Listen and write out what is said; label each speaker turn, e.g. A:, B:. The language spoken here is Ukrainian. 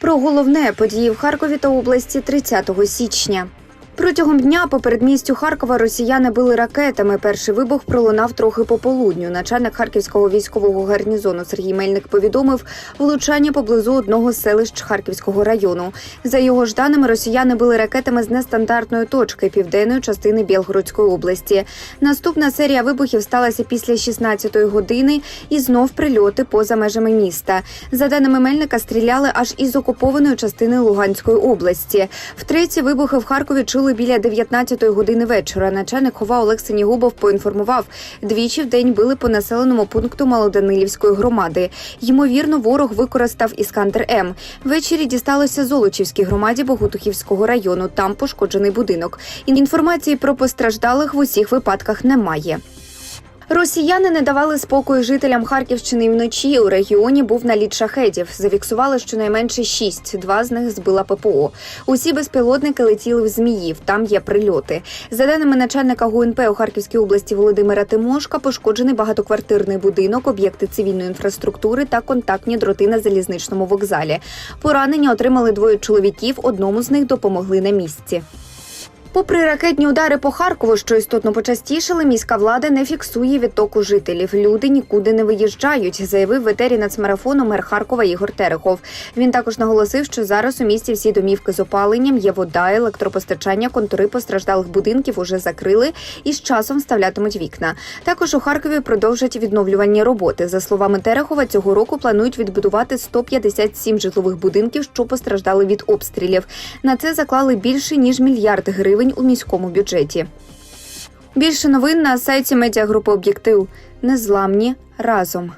A: Про головне події в Харкові та області 30 січня. Протягом дня по передмістю Харкова росіяни били ракетами. Перший вибух пролунав трохи пополудню. Начальник харківського військового гарнізону Сергій Мельник повідомив влучання поблизу одного з селищ Харківського району. За його ж даними, росіяни били ракетами з нестандартної точки південної частини Білгородської області. Наступна серія вибухів сталася після 16-ї години і знов прильоти поза межами міста. За даними Мельника, стріляли аж із окупованої частини Луганської області. Втретє вибухи в Харкові чули біля 19-ї години вечора. Начальник хова Олег Синігубов поінформував, двічі в день били по населеному пункту Малоданилівської громади. Ймовірно, ворог використав іскандер М. Ввечері дісталося Золочівській громаді Богутухівського району. Там пошкоджений будинок. Інформації про постраждалих в усіх випадках немає. Росіяни не давали спокою жителям Харківщини вночі. У регіоні був наліт шахедів. Зафіксували щонайменше шість. Два з них збила ППО. Усі безпілотники летіли в Зміїв. Там є прильоти. За даними начальника ГУНП у Харківській області Володимира Тимошка, пошкоджений багатоквартирний будинок, об'єкти цивільної інфраструктури та контактні дроти на залізничному вокзалі. Поранення отримали двоє чоловіків. Одному з них допомогли на місці. Попри ракетні удари по Харкову, що істотно почастішили, міська влада не фіксує відтоку жителів. Люди нікуди не виїжджають, заявив в нацмарафону мер Харкова Ігор Терехов. Він також наголосив, що зараз у місті всі домівки з опаленням, є вода, електропостачання, контури постраждалих будинків уже закрили і з часом вставлятимуть вікна. Також у Харкові продовжать відновлювальні роботи. За словами Терехова, цього року планують відбудувати 157 житлових будинків, що постраждали від обстрілів. На це заклали більше ніж мільярд гривень у міському бюджеті. Більше новин на сайті медіагрупи Об'єктив. Незламні разом.